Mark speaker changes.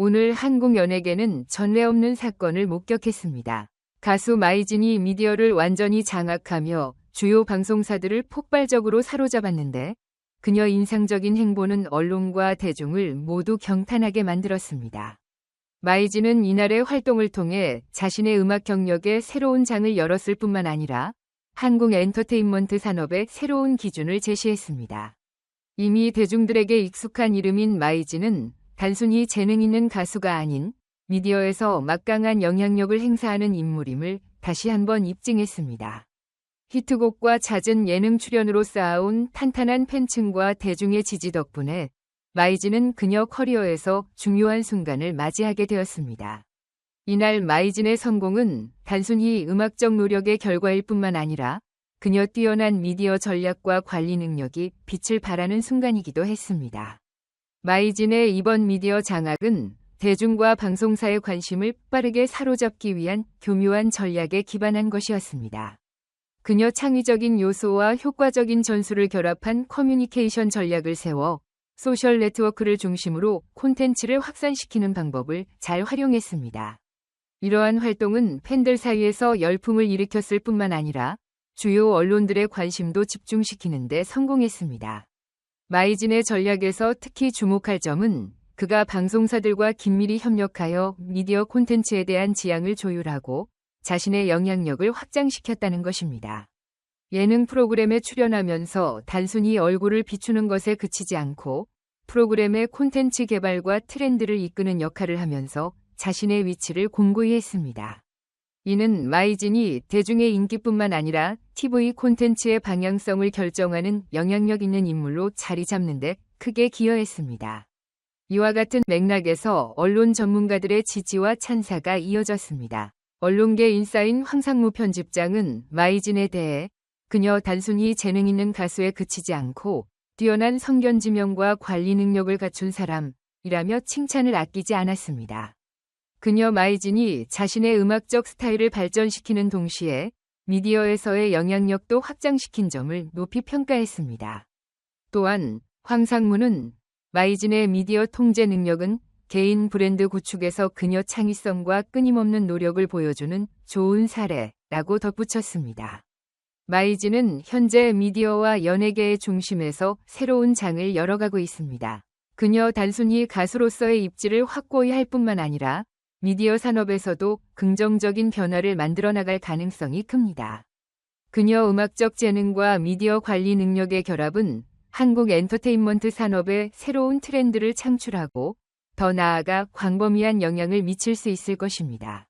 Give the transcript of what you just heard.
Speaker 1: 오늘 한국 연예계는 전례 없는 사건을 목격했습니다. 가수 마이진이 미디어를 완전히 장악하며 주요 방송사들을 폭발적으로 사로잡았는데 그녀 인상적인 행보는 언론과 대중을 모두 경탄하게 만들었습니다. 마이진은 이날의 활동을 통해 자신의 음악 경력에 새로운 장을 열었을 뿐만 아니라 한국 엔터테인먼트 산업의 새로운 기준을 제시했습니다. 이미 대중들에게 익숙한 이름인 마이진은 단순히 재능 있는 가수가 아닌 미디어에서 막강한 영향력을 행사하는 인물임을 다시 한번 입증했습니다. 히트곡과 잦은 예능 출연으로 쌓아온 탄탄한 팬층과 대중의 지지 덕분에 마이진은 그녀 커리어에서 중요한 순간을 맞이하게 되었습니다. 이날 마이진의 성공은 단순히 음악적 노력의 결과일 뿐만 아니라 그녀 뛰어난 미디어 전략과 관리 능력이 빛을 발하는 순간이기도 했습니다. 마이진의 이번 미디어 장악은 대중과 방송사의 관심을 빠르게 사로잡기 위한 교묘한 전략에 기반한 것이었습니다. 그녀 창의적인 요소와 효과적인 전술을 결합한 커뮤니케이션 전략을 세워 소셜 네트워크를 중심으로 콘텐츠를 확산시키는 방법을 잘 활용했습니다. 이러한 활동은 팬들 사이에서 열풍을 일으켰을 뿐만 아니라 주요 언론들의 관심도 집중시키는 데 성공했습니다. 마이진의 전략에서 특히 주목할 점은 그가 방송사들과 긴밀히 협력하여 미디어 콘텐츠에 대한 지향을 조율하고 자신의 영향력을 확장시켰다는 것입니다. 예능 프로그램에 출연하면서 단순히 얼굴을 비추는 것에 그치지 않고 프로그램의 콘텐츠 개발과 트렌드를 이끄는 역할을 하면서 자신의 위치를 공고히 했습니다. 이는 마이진이 대중의 인기뿐만 아니라 TV 콘텐츠의 방향성을 결정하는 영향력 있는 인물로 자리 잡는 데 크게 기여했습니다. 이와 같은 맥락에서 언론 전문가들의 지지와 찬사가 이어졌습니다. 언론계 인싸인 황상무 편집장은 마이진에 대해 그녀 단순히 재능 있는 가수에 그치지 않고 뛰어난 성견지명과 관리 능력을 갖춘 사람이라며 칭찬을 아끼지 않았습니다. 그녀 마이진이 자신의 음악적 스타일을 발전시키는 동시에 미디어에서의 영향력도 확장시킨 점을 높이 평가했습니다. 또한 황상무는 마이진의 미디어 통제 능력은 개인 브랜드 구축에서 그녀 창의성과 끊임없는 노력을 보여주는 좋은 사례라고 덧붙였습니다. 마이진은 현재 미디어와 연예계의 중심에서 새로운 장을 열어가고 있습니다. 그녀 단순히 가수로서의 입지를 확고히 할 뿐만 아니라 미디어 산업에서도 긍정적인 변화를 만들어 나갈 가능성이 큽니다. 그녀 음악적 재능과 미디어 관리 능력의 결합은 한국 엔터테인먼트 산업에 새로운 트렌드를 창출하고 더 나아가 광범위한 영향을 미칠 수 있을 것입니다.